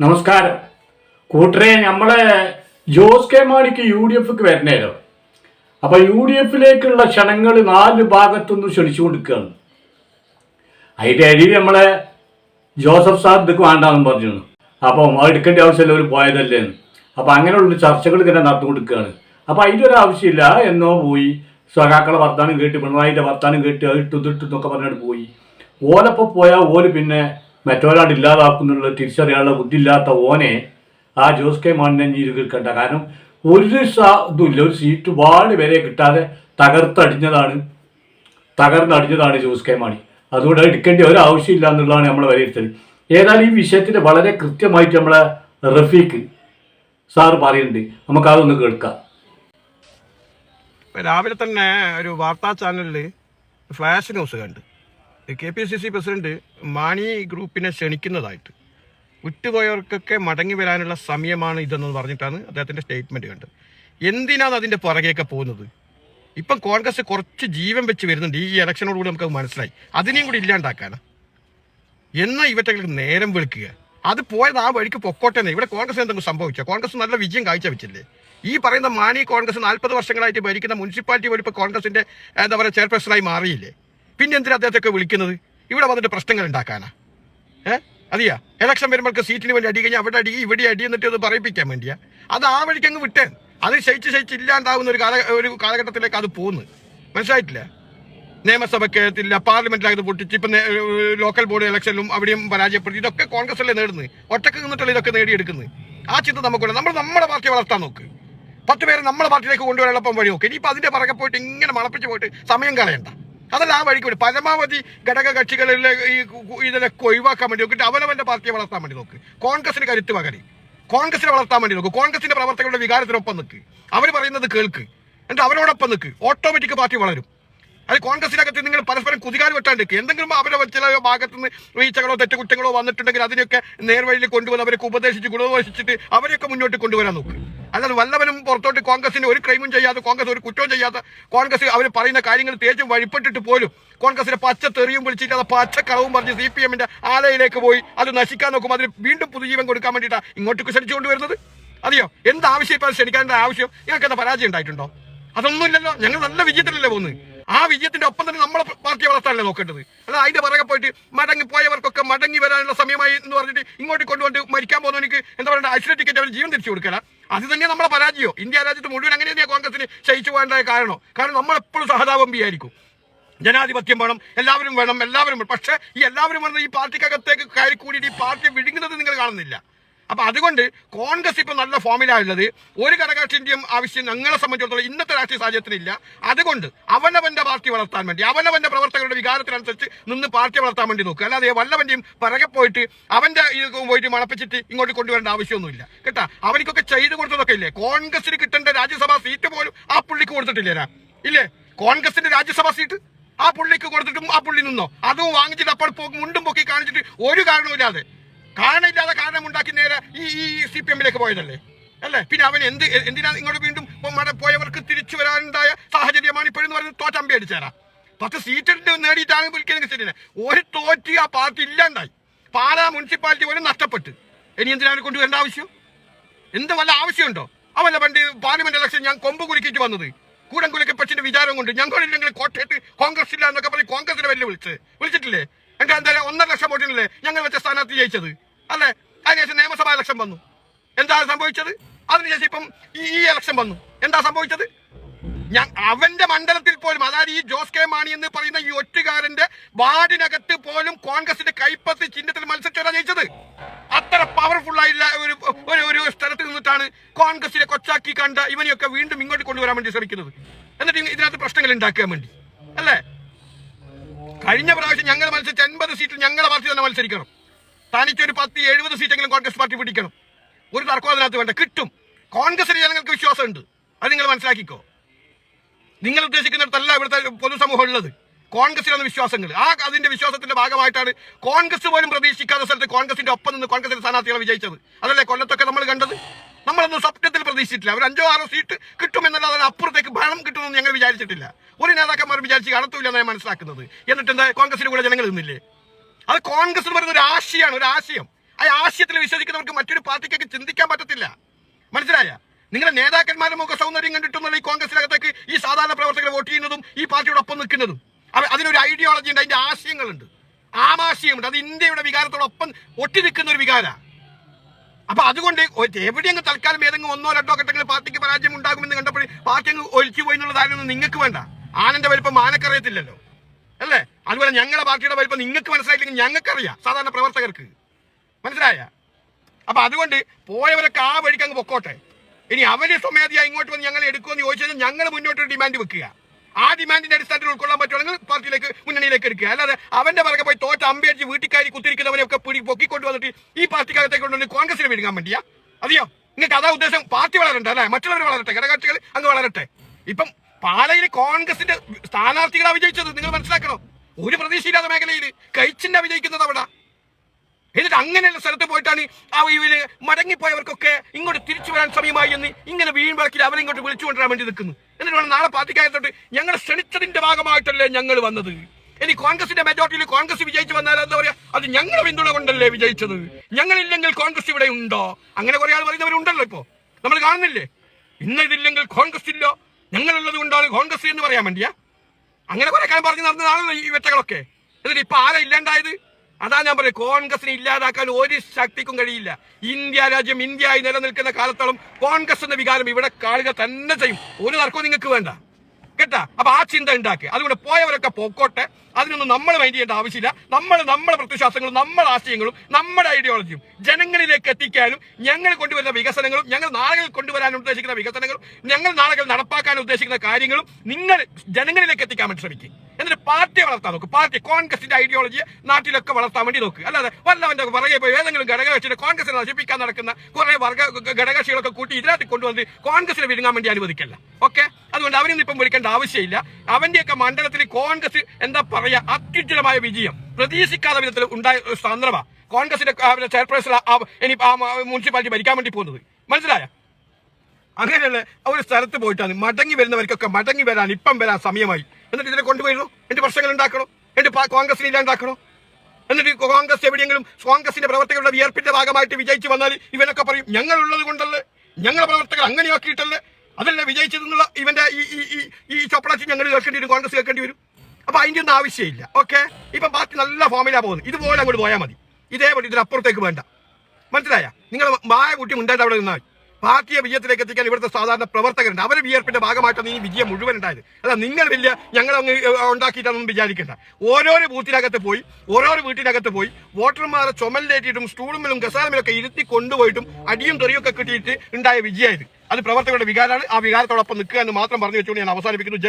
നമസ്കാരം. കൂട്ടരെ നമ്മളെ ജോസ് കെ മാണിക്ക് യു ഡി എഫ് വരണേലോ അപ്പൊ യു ഡി എഫിലേക്കുള്ള ക്ഷണങ്ങൾ നാല് ഭാഗത്തുനിന്ന് കൊടുക്കുകയാണ് അതിന്റെ അടിയിൽ നമ്മളെ ജോസഫ് സാർ ഇതൊക്കെ വേണ്ടാന്ന് പറഞ്ഞു അപ്പം എടുക്കേണ്ട ആവശ്യമില്ല ഒരു പോയതല്ലേ അപ്പൊ അങ്ങനെയുള്ള ചർച്ചകൾ ഇങ്ങനെ നടന്നുകൊണ്ടിരിക്കുകയാണ്. അപ്പം അതിന്റെ ഒരു ആവശ്യമില്ല എന്നോ പോയി. സഖാക്കളെ വർത്താനം കേട്ട് പിണറായിന്റെ വർത്താനം കേട്ട് ഇട്ടു ഇതിട്ടു എന്നൊക്കെ പറഞ്ഞിട്ട് പോയി. ഓലപ്പോൾ പോയാൽ ഓൽ പിന്നെ മറ്റൊരാൾ ഇല്ലാതാക്കുന്നുള്ള തിരിച്ചറിയാനുള്ള ബുദ്ധിയില്ലാത്ത ഓനെ ആ ജോസ് കെ മാണിനെ നീര് കേൾക്കണ്ട കാരണം ഒരു ഇതുമില്ല. ഒരു സീറ്റ് വാൾ വരെ കിട്ടാതെ തകർത്തടിഞ്ഞതാണ്. തകർന്നടിഞ്ഞതാണ് ജോസ് കെ മാണി. അതുകൊണ്ട് അത് എടുക്കേണ്ട ഒരു ആവശ്യമില്ല എന്നുള്ളതാണ് നമ്മൾ വിലയിരുത്തൽ. ഏതായാലും ഈ വിഷയത്തിൽ വളരെ കൃത്യമായിട്ട് നമ്മളെ റഫീഖ് സാർ പറയുന്നുണ്ട്. നമുക്ക് അതൊന്ന് കേൾക്കാം. രാവിലെ തന്നെ ഒരു വാർത്താ ചാനലിൽ ഫ്ലാഷ് ന്യൂസ് കണ്ട്. K P C C president Mani ഗ്രൂപ്പിനെ ക്ഷണിക്കുന്നതായിട്ട്. വിട്ടുപോയവർക്കൊക്കെ മടങ്ങി വരാനുള്ള സമയമാണ് ഇതെന്ന് പറഞ്ഞിട്ടാണ് അദ്ദേഹത്തിന്റെ സ്റ്റേറ്റ്മെന്റ് കണ്ടത്. എന്തിനാണ് അതിന്റെ പുറകെയൊക്കെ പോകുന്നത്? ഇപ്പം കോൺഗ്രസ് കുറച്ച് ജീവൻ വെച്ച് വരുന്നുണ്ട്. ഈ ഇലക്ഷനോട് കൂടി നമുക്ക് മനസ്സിലായി. അതിനെയും കൂടി ഇല്ലാണ്ടാക്കാനാ. എന്നാ ഇവറ്റകൾക്ക് നേരം വെളുക്കുക? അത് പോയത് ആ വഴിക്ക് പൊക്കോട്ടെ എന്ന്. ഇവിടെ കോൺഗ്രസ് എന്തെങ്കിലും സംഭവിച്ചോ? കോൺഗ്രസ് നല്ല വിജയം കാഴ്ചവെച്ചില്ലേ? ഈ പറയുന്ന മാണി കോൺഗ്രസ് നാൽപ്പത് വർഷങ്ങളായിട്ട് ഭരിക്കുന്ന മുനിസിപ്പാലിറ്റി പോലും ഇപ്പോൾ കോൺഗ്രസിന്റെ എന്താ പറയുക ചെയർപേഴ്സണായി മാറിയില്ലേ? പിന്നെ എന്തിനാ അദ്ദേഹത്തെയൊക്കെ വിളിക്കുന്നത്? ഇവിടെ വന്നിട്ട് പ്രശ്നങ്ങൾ ഉണ്ടാക്കാനാ. ഏഹ് അതിയാ? ഇലക്ഷൻ വരുമ്പോൾ സീറ്റിന് വേണ്ടി അടി കഴിഞ്ഞാൽ അവിടെ അടി ഇവിടെ അടി എന്നിട്ട് അത് പറയിപ്പിക്കാൻ വേണ്ടിയാ. അത് ആ വഴിക്ക് അങ്ങ് വിട്ടേ അത് ശയിച്ച് ശയിച്ച് ഇല്ലാണ്ടാവുന്ന ഒരു കാല ഒരു കാലഘട്ടത്തിലേക്ക് അത് പോകുന്നു മനസ്സിലായിട്ടില്ല? നിയമസഭയ്ക്കകത്തില്ല പാർലമെന്റിനകത്ത് പൊട്ടിച്ച് ഇപ്പം ലോക്കൽ ബോർഡ് ഇലക്ഷനിലും അവിടെയും പരാജയപ്പെടുത്തി. ഇതൊക്കെ കോൺഗ്രസ് അല്ലേ നേടുന്നത് ഒറ്റയ്ക്ക് നിന്നിട്ടല്ലേ ഇതൊക്കെ നേടിയെടുക്കുന്നത് ആ ചിന്ത നമുക്കുണ്ട്. നമ്മൾ നമ്മുടെ പാർട്ടി വളർത്താൻ നോക്ക്. പത്ത് പേരെ നമ്മുടെ പാർട്ടിയിലേക്ക് കൊണ്ടുവരാനുള്ള വഴി നോക്ക്. ഇനിയിപ്പോൾ അതിന്റെ പുറകെ പോയിട്ട് ഇങ്ങനെ മണപ്പിച്ച് പോയിട്ട് സമയം കളയണ്ട. അതല്ല ആ വഴിക്ക് വിടും. പരമാവധി ഘടക കക്ഷികളിലെ ഈ ഇതിലൊക്കെ ഒഴിവാക്കാൻ വേണ്ടി നോക്കിയിട്ട് അവനവന്റെ പാർട്ടിയെ വളർത്താൻ വേണ്ടി നോക്ക്. കോൺഗ്രസിന് കരുത്ത് പകരി. കോൺഗ്രസിനെ വളർത്താൻ വേണ്ടി നോക്ക്. കോൺഗ്രസിന്റെ പ്രവർത്തകരുടെ വികാരത്തിനൊപ്പം നിൽക്ക് അവർ പറയുന്നത് കേൾക്ക്. എന്നിട്ട് അവരോടൊപ്പം നിൽക്ക് ഓട്ടോമാറ്റിക് പാർട്ടി വളരും. അത് കോൺഗ്രസിനകത്ത് നിങ്ങൾ പരസ്പരം കുതികാൽ വെട്ടാണ്ടിരിക്കുക എന്തെങ്കിലും അവരെ ചില ഭാഗത്ത് നിന്ന് വീഴ്ചകളോ തെറ്റുകുറ്റങ്ങളോ വന്നിട്ടുണ്ടെങ്കിൽ അതിനൊക്കെ നേർവഴിയിൽ കൊണ്ടുവന്ന് അവരൊക്കെ ഉപദേശിച്ച് ഗുണോപദേശിച്ചിട്ട് അവരെയൊക്കെ മുന്നോട്ട് കൊണ്ടുവരാൻ നോക്കും. അല്ലാതെ വല്ലവനും പുറത്തോട്ട് കോൺഗ്രസിന് ഒരു ക്രൈമും ചെയ്യാതെ കോൺഗ്രസ് ഒരു കുറ്റവും ചെയ്യാതെ കോൺഗ്രസ് അവർ പറയുന്ന കാര്യങ്ങൾ തേച്ചും വഴിപ്പെട്ടിട്ട് പോലും കോൺഗ്രസിന്റെ പച്ച തെറിയും വിളിച്ചിട്ട് അത് പച്ച കളവും പറഞ്ഞ് സി പി എമ്മിന്റെ ആലയിലേക്ക് പോയി അത് നശിക്കാൻ നോക്കും. അതിന് വീണ്ടും പുതുജീവൻ കൊടുക്കാൻ വേണ്ടിയിട്ടാണ് ഇങ്ങോട്ട് ക്ഷണിച്ചുകൊണ്ട് വരുന്നത്. അറിയോ എന്ത് ആവശ്യം ഇപ്പൊ അത് ആവശ്യം? ഞങ്ങൾക്ക് എന്താ പരാജയം ഉണ്ടായിട്ടുണ്ടോ? അതൊന്നുമില്ലല്ലോ. ഞങ്ങൾ നല്ല വിജയത്തിലല്ലേ പോകുന്നത്. ആ വിജയത്തിന്റെ ഒപ്പം തന്നെ നമ്മളെ പാർട്ടി വളർത്താനല്ലേ നോക്കേണ്ടത്? അല്ല അതിന്റെ പുറകെ പോയിട്ട് മടങ്ങി പോയവർക്കൊക്കെ മടങ്ങി വരാനുള്ള സമയമായി എന്ന് പറഞ്ഞിട്ട് ഇങ്ങോട്ട് കൊണ്ടുവന്ന് മരിക്കാൻ പോകുന്നവനിക്ക് എന്താ പറയുക ഐശ്വര്യ ടിക്കറ്റ് അവർ ജീവൻ തിരിച്ചു കൊടുക്കല. അത് തന്നെ നമ്മളെ പരാജയോ. ഇന്ത്യ രാജ്യത്ത് മുഴുവൻ അങ്ങനെ തന്നെയാണ് കോൺഗ്രസിന് ശയിച്ചു പോകേണ്ട കാരണം. കാരണം നമ്മളെപ്പോഴും സഹതാപമ്പിയായിരിക്കും ജനാധിപത്യം വേണം എല്ലാവരും വേണം എല്ലാവരും പക്ഷേ ഈ എല്ലാവരും വേണം ഈ പാർട്ടിക്കകത്തേക്ക് കയറി കൂടിയിട്ട് ഈ പാർട്ടി വിഴുങ്ങുന്നത് നിങ്ങൾ കാണുന്നില്ല. അപ്പൊ അതുകൊണ്ട് കോൺഗ്രസ് ഇപ്പൊ നല്ല ഫോമിലായുള്ളത് ഒരു ഘടകകക്ഷിന്റെയും ആവശ്യം ഞങ്ങളെ സംബന്ധിച്ചിടത്തോളം ഇന്നത്തെ രാഷ്ട്രീയ സാഹചര്യത്തിലില്ല. അതുകൊണ്ട് അവനവന്റെ പാർട്ടി വളർത്താൻ വേണ്ടി അവനവന്റെ പ്രവർത്തകരുടെ വികാരത്തിനനുസരിച്ച് നിന്ന് പാർട്ടി വളർത്താൻ വേണ്ടി നോക്കുക. അല്ലാതെ വല്ലവന്റെയും പിറകെ പോയിട്ട് അവന്റെ പോയിട്ട് മണപ്പിച്ചിട്ട് ഇങ്ങോട്ട് കൊണ്ടുവരേണ്ട ആവശ്യമൊന്നുമില്ല. കേട്ടാ അവർക്കൊക്കെ ചെയ്തു കൊടുത്തതൊക്കെ ഇല്ലേ? കോൺഗ്രസിന് കിട്ടേണ്ട രാജ്യസഭാ സീറ്റ് പോലും ആ പുള്ളിക്ക് കൊടുത്തിട്ടില്ലേരാ ഇല്ലേ? കോൺഗ്രസിന്റെ രാജ്യസഭാ സീറ്റ് ആ പുള്ളിക്ക് കൊടുത്തിട്ടും ആ പുള്ളി നിന്നോ? അതും വാങ്ങിച്ചിട്ട് അപ്പോൾ മുണ്ടും പൊക്കി കാണിച്ചിട്ട് ഒരു കാരണവുമില്ലാതെ കാരണമില്ലാതെ കാരണം ഉണ്ടാക്കി നേരെ ഈ ഈ സി പി എമ്മിലേക്ക് പോയതല്ലേ? അല്ലേ? പിന്നെ അവൻ എന്ത് എന്തിനാണ് ഇങ്ങോട്ട് വീണ്ടും പോയവർക്ക് തിരിച്ചു വരാനുണ്ടായ സാഹചര്യമാണ് ഇപ്പോഴെന്ന് പറയുന്നത് തോറ്റമ്പി അടിച്ചേരാ പത്ത് സീറ്റ് നേടിയിട്ടാണ് വിളിക്കുന്നത് ശരി ഒരു തോറ്റി ആ പാർട്ടി ഇല്ലാണ്ടായി. പാലാ മുനിസിപ്പാലിറ്റി പോലും നഷ്ടപ്പെട്ട്. ഇനി എന്തിനാണ് കൊണ്ടുവരേണ്ട ആവശ്യം? എന്ത് വല്ല ആവശ്യമുണ്ടോ? അവല്ല പണ്ട് പാർലമെന്റ് ഇലക്ഷൻ ഞാൻ കൊമ്പ് കുലുക്കിയിട്ട് വന്നത്. കൂടംകുലക്കെ പച്ചിന്റെ വിചാരം കൊണ്ട്. ഞങ്ങളില്ലെങ്കിൽ കോട്ടയത്ത് കോൺഗ്രസ് ഇല്ല എന്നൊക്കെ പറഞ്ഞ് കോൺഗ്രസിനെ വെല്ലുവിളിച്ച്. വിളിച്ചിട്ടില്ലേ? എന്താ ഒന്നര ലക്ഷം വോട്ടിനല്ലേ ഞങ്ങൾ വെച്ച സ്ഥാനാർത്ഥി ജയിച്ചത്? അല്ലേ അതിനുശേഷം നിയമസഭാ ഇലക്ഷൻ വന്നു. എന്താ സംഭവിച്ചത്? അതിനുശേഷം ഇപ്പം ഈ ഇലക്ഷൻ വന്നു. എന്താ സംഭവിച്ചത്? ഞാൻ അവന്റെ മണ്ഡലത്തിൽ പോലും അതായത് ഈ ജോസ് കെ മാണി എന്ന് പറയുന്ന ഈ ഒറ്റുകാരന്റെ വാർഡിനകത്ത് പോലും കോൺഗ്രസിന്റെ കൈപ്പത്തി ചിഹ്നത്തിൽ മത്സരിച്ചവരാ ജയിച്ചത്. അത്ര പവർഫുൾ ആയിട്ടുള്ള ഒരു ഒരു ഒരു സ്ഥലത്ത് നിന്നിട്ടാണ് കോൺഗ്രസിനെ കൊച്ചാക്കി കണ്ട ഇവനെയൊക്കെ വീണ്ടും ഇങ്ങോട്ട് കൊണ്ടുവരാൻ വേണ്ടി ശ്രമിക്കുന്നത്. എന്നിട്ട് ഇതിനകത്ത് പ്രശ്നങ്ങൾ ഉണ്ടാക്കാൻ വേണ്ടി. അല്ലേ? കഴിഞ്ഞ പ്രാവശ്യം ഞങ്ങൾ മത്സരിച്ച എൺപത് സീറ്റിൽ ഞങ്ങളെ പാർട്ടി തന്നെ മത്സരിക്കണം. തനിച്ചൊരു പത്ത് എഴുപത് സീറ്റെങ്കിലും കോൺഗ്രസ് പാർട്ടി പിടിക്കണം. ഒരു തർക്കം അതിനകത്ത് വേണ്ട കിട്ടും. കോൺഗ്രസിന് ജനങ്ങൾക്ക് വിശ്വാസമുണ്ട്. അത് നിങ്ങൾ മനസ്സിലാക്കിക്കോ. നിങ്ങൾ ഉദ്ദേശിക്കുന്നിടത്തല്ല ഇവിടുത്തെ പൊതുസമൂഹം ഉള്ളത്. കോൺഗ്രസിലാണ് വിശ്വാസങ്ങൾ. ആ അതിന്റെ വിശ്വാസത്തിന്റെ ഭാഗമായിട്ടാണ് കോൺഗ്രസ് പോലും പ്രതീക്ഷിക്കാത്ത സ്ഥലത്ത് കോൺഗ്രസിന്റെ ഒപ്പം നിന്ന് കോൺഗ്രസിന്റെ സ്ഥാനാർത്ഥികളെ വിജയിച്ചത്. അതല്ലേ കൊല്ലത്തൊക്കെ നമ്മൾ കണ്ടത്? നമ്മളൊന്നും സ്വപ്നത്തിൽ പ്രതീക്ഷിച്ചിട്ടില്ല. അവർ അഞ്ചോ ആറോ സീറ്റ് കിട്ടുമെന്നല്ലാതെ അപ്പുറത്തേക്ക് ഭരണം കിട്ടുമെന്ന് ഞങ്ങൾ വിചാരിച്ചിട്ടില്ല. ഒരു നേതാക്കന്മാർ വിചാരിച്ച് കാണത്തൂല്ല എന്നാണ് മനസ്സിലാക്കുന്നത്. എന്നിട്ട് എന്താ കോൺഗ്രസിന്റെ കൂടെ ജനങ്ങൾ നിന്നില്ലേ? അത് കോൺഗ്രസ് എന്ന് പറയുന്ന ഒരു ആശയമാണ് ഒരു ആശയം. ആ ആശയത്തിൽ വിശ്വസിക്കുന്നവർക്ക് മറ്റൊരു പാർട്ടിക്കൊക്കെ ചിന്തിക്കാൻ പറ്റത്തില്ല. മനസ്സിലായ? നിങ്ങളുടെ നേതാക്കന്മാരുടെ മുഖ സൗന്ദര്യം കണ്ടിട്ടൊന്നുള്ള ഈ കോൺഗ്രസിനകത്തേക്ക് ഈ സാധാരണ പ്രവർത്തകർ വോട്ട് ചെയ്യുന്നതും ഈ പാർട്ടിയോടൊപ്പം നിൽക്കുന്നതും. അവ- അതിനൊരു ഐഡിയോളജി ഉണ്ട് അതിന്റെ ആശയങ്ങളുണ്ട്. ആമാശയമുണ്ട് അത് ഇന്ത്യയുടെ വികാരത്തോടൊപ്പം ഒട്ടി നിൽക്കുന്ന ഒരു വികാര. അപ്പൊ അതുകൊണ്ട് എവിടെയെങ്കിലും തൽക്കാലം ഏതെങ്കിലും ഒന്നോ രണ്ടോ ഘട്ടങ്ങളിൽ പാർട്ടിക്ക് പരാജയം ഉണ്ടാകുമെന്ന് കണ്ടപ്പോൾ പാർട്ടി അങ്ങ് ഒലിച്ചു പോയി എന്നുള്ള ധാരണ നിങ്ങൾക്ക് വേണ്ട. ആനന്റെ വലിപ്പം ആനക്കറിയത്തില്ലല്ലോ. അല്ലേ? അതുപോലെ ഞങ്ങളുടെ പാർട്ടിയുടെ വലിപ്പം നിങ്ങൾക്ക് മനസ്സിലായില്ലെങ്കിൽ ഞങ്ങൾക്കറിയാം സാധാരണ പ്രവർത്തകർക്ക്. മനസ്സിലായ? അപ്പൊ അതുകൊണ്ട് പോയവരൊക്കെ ആ വഴിക്ക് അങ്ങ് പൊക്കോട്ടെ. ഇനി അവർ സ്വമേധയാ ഇങ്ങോട്ട് വന്ന് ഞങ്ങൾ എടുക്കുമെന്ന് ചോദിച്ചാൽ ഞങ്ങൾ മുന്നോട്ട് ഡിമാൻഡ് വെക്കുക. ആ ഡിമാൻഡിന്റെ അടിസ്ഥാനത്തിൽ ഉൾക്കൊള്ളാൻ പറ്റുവാണെങ്കിൽ പാർട്ടിയിലേക്ക് മുന്നണിയിലേക്ക് എടുക്കുക. അല്ലാതെ അവന്റെ പുറകെ പോയി തോറ്റ അമ്പയടിച്ച് വീട്ടിക്കാരി കുത്തിരിക്കുന്നവനെയൊക്കെ പിടി പൊക്കിക്കൊണ്ട് വന്നിട്ട് ഈ പാർട്ടിക്കകത്തേക്ക് കൊണ്ടുവന്ന് കോൺഗ്രസിന് വിഴുങ്ങാൻ വേണ്ടിയാ? അറിയോ നിങ്ങൾക്ക് അതാ ഉദ്ദേശം? പാർട്ടി വളരണ്ട അല്ലെ? മറ്റുള്ളവർ വളരട്ടെ ഘടകകക്ഷികൾ അങ്ങ് വളരട്ടെ. ഇപ്പം പാലയിൽ കോൺഗ്രസിന്റെ സ്ഥാനാർത്ഥികളാണ് വിജയിച്ചത് നിങ്ങൾ മനസ്സിലാക്കണം? ഒരു പ്രതീക്ഷയില്ലാത്ത മേഖലയിൽ കഴിച്ചിന്റെ വിജയിക്കുന്നത് അവിടെ. എന്നിട്ട് അങ്ങനെയുള്ള സ്ഥലത്ത് പോയിട്ടാണ് ആ ഇവർ മടങ്ങിപ്പോയവർക്കൊക്കെ ഇങ്ങോട്ട് തിരിച്ചു വരാൻ സമയമായി എന്ന് ഇങ്ങനെ വീൺപറക്കിൽ അവരെ ഇങ്ങോട്ട് കൊണ്ടുവരാൻ വേണ്ടി നിൽക്കുന്നു. എന്നിട്ട് വേണം നാളെ പാർട്ടിക്കാരത്തോട്ട് ഞങ്ങൾ ക്ഷണിച്ചതിന്റെ ഭാഗമായിട്ടല്ലേ ഞങ്ങൾ വന്നത്. ഇനി കോൺഗ്രസിന്റെ മെജോറിറ്റിയിൽ കോൺഗ്രസ് വിജയിച്ചു വന്നാൽ എന്താ പറയാ? അത് ഞങ്ങൾ പിന്തുണ കൊണ്ടല്ലേ വിജയിച്ചത്? ഞങ്ങളില്ലെങ്കിൽ കോൺഗ്രസ് ഇവിടെ ഉണ്ടോ? അങ്ങനെ കുറെ ആൾ പറയുന്നവരുണ്ടല്ലോ ഇപ്പോ. നമ്മൾ കാണുന്നില്ലേ? ഇന്ന് ഇതില്ലെങ്കിൽ കോൺഗ്രസ് ഇല്ലോ? ഞങ്ങളുള്ളത് കൊണ്ടാണ് കോൺഗ്രസ് എന്ന് പറയാൻ വേണ്ടിയാ. അങ്ങനെ കുറെ കാലം പറഞ്ഞു നടന്നതാണല്ലോ ഈ വെറ്റകളൊക്കെ എന്നിട്ട് ഇപ്പൊ ആരാ ഇല്ലാണ്ടായത്? അതാ ഞാൻ പറയും കോൺഗ്രസിനെ ഇല്ലാതാക്കാൻ ഒരു ശക്തിക്കും കഴിയില്ല. ഇന്ത്യ രാജ്യം ഇന്ത്യയായി നിലനിൽക്കുന്ന കാലത്തോളം കോൺഗ്രസ് എന്ന വികാരം ഇവിടെ കാണുക തന്നെ ചെയ്യും. ഒരു തർക്കവും നിങ്ങൾക്ക് വേണ്ട. കേട്ടാ? അപ്പൊ ആ ചിന്ത ഉണ്ടാക്കി. അതുകൊണ്ട് പോയവരൊക്കെ പോക്കോട്ടെ. അതിനൊന്നും നമ്മൾ മൈൻഡ് ചെയ്യേണ്ട ആവശ്യമില്ല. നമ്മൾ നമ്മുടെ പ്രത്യശാസ്ത്രങ്ങളും നമ്മുടെ ആശയങ്ങളും നമ്മുടെ ഐഡിയോളജിയും ജനങ്ങളിലേക്ക് എത്തിക്കാനും ഞങ്ങൾ കൊണ്ടുവരുന്ന വികസനങ്ങളും ഞങ്ങൾ നാളുകൾ കൊണ്ടുവരാൻ ഉദ്ദേശിക്കുന്ന വികസനങ്ങളും ഞങ്ങൾ നാളുകൾ നടപ്പാക്കാൻ ഉദ്ദേശിക്കുന്ന കാര്യങ്ങളും നിങ്ങൾ ജനങ്ങളിലേക്ക് എത്തിക്കാൻ ശ്രമിക്കും. എന്നിട്ട് പാർട്ടിയെ വളർത്താൻ നോക്കും. പാർട്ടി കോൺഗ്രസിന്റെ ഐഡിയോളജി നാട്ടിലൊക്കെ വളർത്താൻ വേണ്ടി നോക്കുക അല്ലാതെ വല്ലവന്റെ പുറകെ പോയി ഏതെങ്കിലും ഘടകകക്ഷിയുടെ കോൺഗ്രസിനെ നശിപ്പിക്കാൻ നടക്കുന്ന കുറെ വർഗ ഘടകകക്ഷികളൊക്കെ കൂട്ടി ഇതിനകത്ത് കൊണ്ടുവന്ന് കോൺഗ്രസിനെ വിഴുങ്ങാൻ വേണ്ടി അനുവദിക്കല്ല. ഓക്കെ? അതുകൊണ്ട് അവനൊന്നും ഇപ്പം വിളിക്കേണ്ട ആവശ്യമില്ല. അവന്റെയൊക്കെ മണ്ഡലത്തിൽ കോൺഗ്രസ് എന്താ പറയാ അത്യുജ്വലമായ വിജയം. പ്രതീക്ഷിക്കാത്ത വിധത്തിൽ ഉണ്ടായ സന്ദർഭമാണ് കോൺഗ്രസിന്റെ ചെയർപേഴ്സൺ ഇനി മുനിസിപ്പാലിറ്റി ഭരിക്കാൻ വേണ്ടി പോകുന്നത്. മനസ്സിലായ? അങ്ങനെയുള്ള ഒരു സ്ഥലത്ത് പോയിട്ടാണ്. മടങ്ങി വരുന്നവർക്കൊക്കെ മടങ്ങി വരാൻ ഇപ്പം വരാൻ സമയമായി. എന്നിട്ട് ഇതിനെ കൊണ്ടുപോയിരുന്നു എന്റെ പ്രശ്നങ്ങൾ ഉണ്ടാക്കണോ? എന്റെ കോൺഗ്രസ് കോൺഗ്രസിനെ ഇല്ലാണ്ടാക്കണോ എന്നിട്ട് കോൺഗ്രസ് എവിടെയെങ്കിലും കോൺഗ്രസിന്റെ പ്രവർത്തകരുടെ വിയർപ്പിന്റെ ഭാഗമായിട്ട് വിജയിച്ചു വന്നാൽ ഇവനൊക്കെ പറയും ഞങ്ങൾ ഉള്ളത് കൊണ്ടല്ലേ? ഞങ്ങളെ പ്രവർത്തകർ അങ്ങനെയാക്കിയിട്ടല്ലേ? അതല്ലേ വിജയിച്ചതെന്നുള്ള ഇവന്റെ ഈ ഈ ഈ- ഞങ്ങൾ കേൾക്കേണ്ടി വരും കോൺഗ്രസ് കേൾക്കേണ്ടി വരും അപ്പൊ അതിന്റെ ഒന്നും ആവശ്യമില്ല. ഓക്കെ? ഇപ്പൊ പാർട്ടി നല്ല ഫോമിലാ പോകുന്നത്. ഇതുപോലെ അങ്ങോട്ട് പോയാൽ മതി. ഇതേപോലെ ഇതിനപ്പുറത്തേക്ക് വേണ്ട. മനസ്സിലായ? നിങ്ങൾ മായ കൂട്ടി മുണ്ടായിട്ട് അവിടെ നിന്നാൽ പാർട്ടിയെ വിജയത്തിലേക്ക് എത്തിക്കാൻ ഇവിടുത്തെ സാധാരണ പ്രവർത്തകരുണ്ട്. അവർ വിയർപ്പിന്റെ ഭാഗമായിട്ടാണ് ഈ വിജയം മുഴുവൻ ഉണ്ടായത്. അല്ല നിങ്ങൾ വലിയ ഞങ്ങൾ അങ്ങ് ഉണ്ടാക്കിയിട്ടാണെന്നും വിചാരിക്കേണ്ട. ഓരോരോ ബൂത്തിനകത്ത് പോയി ഓരോരോ വീട്ടിനകത്ത് പോയി വോട്ടർമാരെ ചുമലിലേറ്റിയിട്ടും സ്റ്റൂളുമിലും ഗസാലമിലൊക്കെ ഇരുത്തി കൊണ്ടുപോയിട്ടും അടിയും തെറിയും ഒക്കെ കിട്ടിയിട്ട് ഉണ്ടായ വിജയമായത്. അത് പ്രവർത്തകരുടെ വികാരമാണ്. ആ വികാരത്തോടൊപ്പം നിൽക്കുക എന്ന് മാത്രം പറഞ്ഞു വെച്ചുകൊണ്ട് ഞാൻ അവസാനിപ്പിക്കുന്നു.